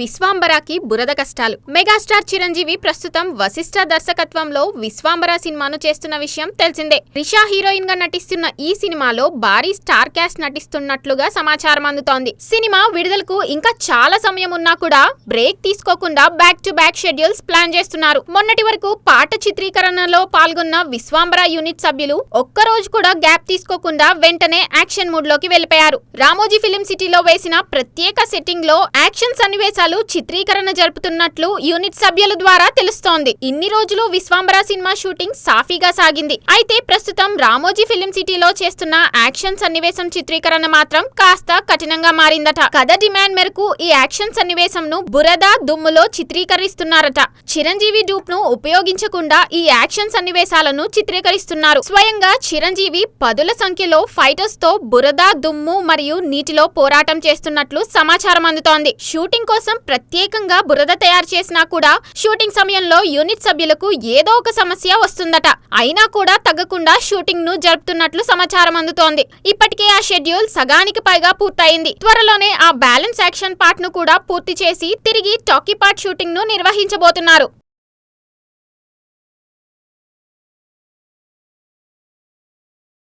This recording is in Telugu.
విశ్వాంబరాకి బురద కష్టాలు. మెగాస్టార్ చిరంజీవి ప్రస్తుతం వశిష్ఠ దర్శకత్వంలో విశ్వాంబర సినిమాను చేస్తున్న విషయం తెలిసిందే. రిషా హీరోయిన్గా నటిస్తున్న ఈ సినిమాలో భారీ స్టార్ క్యాస్ట్ నటిస్తున్నట్లుగా సమాచారం అందుతోంది. సినిమా విడుదలకు ఇంకా చాలా సమయం ఉన్నా కూడా బ్రేక్ తీసుకోకుండా back to back schedules plan చేస్తున్నారు. మొన్నటి వరకు పాట చిత్రీకరణలో పాల్గొన్న విశ్వాంబర యూనిట్ సభ్యులు ఒక్కరోజు కూడా గ్యాప్ తీసుకోకుండా వెంటనే యాక్షన్ మూడ్లోకి వెళ్ళిపోయారు రామోజీ ఫిలిం సిటీలో వేసిన ప్రత్యేక సెట్టింగ్లో యాక్షన్ సన్నివేశాలు చిత్రీకరణ జరుపుతున్నట్లు యూనిట్ సభ్యుల ద్వారా తెలుస్తోంది. ఇన్ని రోజులు విశ్వాంబర సినిమా షూటింగ్ సాఫీగా సాగింది. అయితే ప్రస్తుతం రామోజీ ఫిలిం సిటీలో చేస్తున్న యాక్షన్ సన్నివేశం చిత్రీకరణ మాత్రం కాస్త కఠినంగా మారిందట. కథ డిమాండ్ మేరకు ఈ యాక్షన్ సన్నివేశంను బురద దుమ్ములో చిత్రీకరిస్తున్నారట. చిరంజీవి డూప్ను ఉపయోగించకుండా ఈ యాక్షన్ సన్నివేశాలను చిత్రీకరిస్తున్నారు. స్వయంగా చిరంజీవి పదుల సంఖ్యలో ఫైటర్స్తో బురద దుమ్ము మరియు నీటిలో పోరాటం చేస్తున్నట్లు సమాచారం అందుతోంది. షూటింగ్ కోసం ప్రత్యేకంగా బురద తయారు చేసినా కూడా షూటింగ్ సమయంలో యూనిట్ సభ్యులకు ఏదో ఒక సమస్య వస్తుందట. అయినా కూడా తగ్గకుండా షూటింగ్ను జరుపుతున్నట్లు సమాచారం అందుతోంది. ఇప్పటికే ఆ షెడ్యూల్ సగానికి పైగా పూర్తయింది. త్వరలోనే ఆ బ్యాలెన్స్ యాక్షన్ పార్ట్ను కూడా పూర్తి చేసి తిరిగి టాకీ పార్ట్ షూటింగ్ను నిర్వహించబోతున్నారు.